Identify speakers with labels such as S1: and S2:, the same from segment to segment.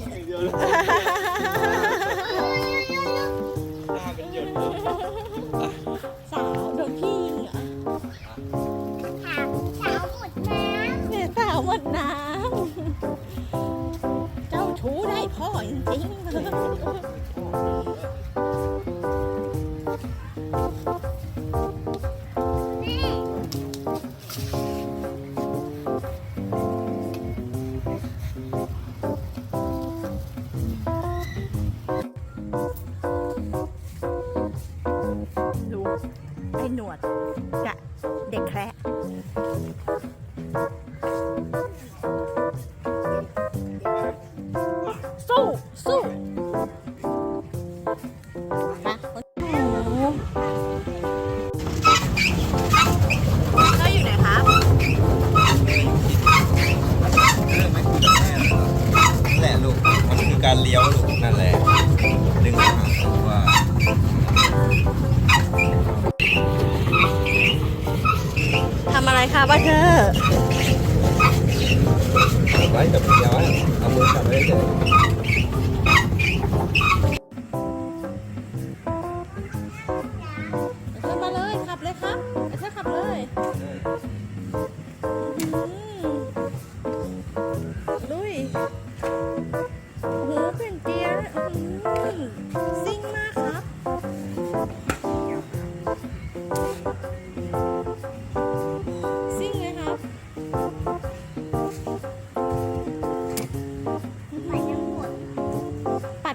S1: อย่างเดียวเลยหน้าเป็นหยดเลย
S2: สาวโดนพี่ยิงเหรอ
S3: ถามสาวหมดน้ำ
S2: เนี่ยสาวหมดน้ำเจ้าชู้ได้พ่อจริงๆ ไอ้หนวดกับเด็กแคระสู้สู้ค่ะเราอยู่ไหนครับ
S1: แหละลูก มันคือการเลี้ยวลูก นั่นแหละ
S2: ทำอะไรคะบัตเทอร์
S1: ไว้กับเดียวเอามือจับไว้เฉย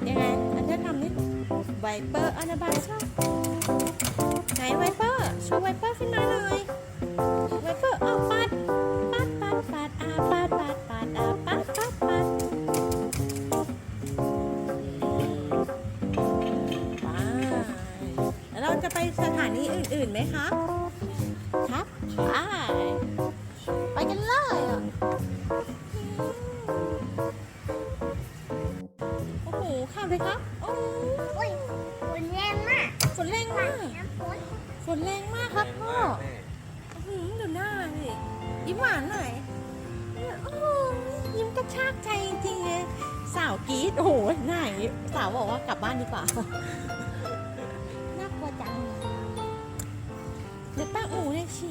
S2: ยัง
S3: ไง
S2: อันเธอทำนี่ไวเปอร์อันาบายชอบไหนไวเปอร์โชว์ไวเปอร์ขึ้นมาหน่อยไวเปอร์อ้าปัดปัดปัดปัดอาปัดปัดปัดอาปัดปัดปัดแล้วเราจะไปสถานีอื่นๆไหมครับครับไปไปกันเลย อะโอ้โหขับเลยครับ โอ้
S3: อุ้ยฝนแรงมาก
S2: ฝนแรงมาก
S3: น้ำฝน
S2: ฝนแรงมากครับพ่อหือดูหน้าสิยิ้มหวานหน่อยโอ้ยิ้มกระชากใจจริงๆเลยสาวกรีดโอ้โหหน้าอย่างนี้สาวบอกว่ากลับบ้านดีกว่า น่ากลัวจังเดี๋ยวป้าอู๋เลยชิ